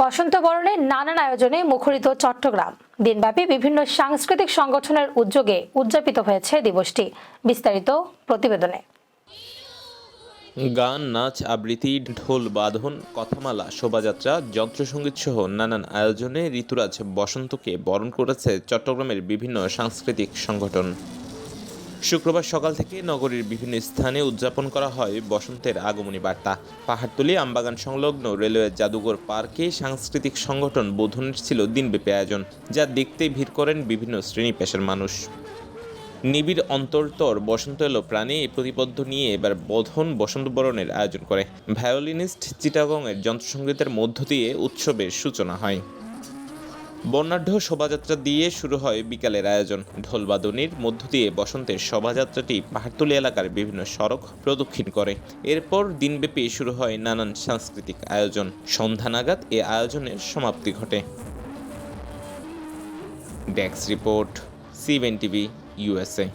বসন্ত বরণে নানান আয়োজনে মুখরিত চট্টগ্রাম। দিনব্যাপী বিভিন্ন সাংস্কৃতিক সংগঠনের উদ্যোগে উদযাপিত হয়েছে দিবসটি। বিস্তারিত প্রতিবেদনে। গান, নাচ, আবৃত্তি, ঢোল, বাঁধন, কথামালা, শোভাযাত্রা যন্ত্রসঙ্গীত সহ নানান আয়োজনে ঋতুরাজ বসন্তকে বরণ করেছে চট্টগ্রামের বিভিন্ন সাংস্কৃতিক সংগঠন। শুক্রবার সকাল থেকে নগরীর বিভিন্ন স্থানে উদযাপন করা হয় বসন্তের আগমনী বার্তা। পাহাড়তলি, আমবাগান সংলগ্ন রেলওয়ে জাদুঘর পার্কে সাংস্কৃতিক সংগঠন বোধনের ছিল দিনব্যাপী আয়োজন, যা দেখতে ভিড় করেন বিভিন্ন শ্রেণি পেশার মানুষ। নিবিড় অন্তর্তর বসন্ত এলো প্রাণে এই প্রতিবদ্ধ নিয়ে এবার বোধন বসন্ত বরণের আয়োজন করে। ভায়োলিনিস্ট চিটাগংয়ের যন্ত্রসঙ্গীতের মধ্য দিয়ে উৎসবের সূচনা হয়। বর্ণাঢ্য শোভাযাত্রা দিয়ে শুরু হয় বিকালের আয়োজন। ঢোলবাদনির মধ্য দিয়ে বসন্তের শোভাযাত্রাটি পাহাড়তলি এলাকার বিভিন্ন সড়ক প্রদক্ষিণ করে। এরপর দিনব্যাপী শুরু হয় নানান সাংস্কৃতিক আয়োজন। সন্ধ্যা নাগাদ এ আয়োজনের সমাপ্তি ঘটে। ডেক্স রিপোর্ট সিভেন টিভি ইউএসএ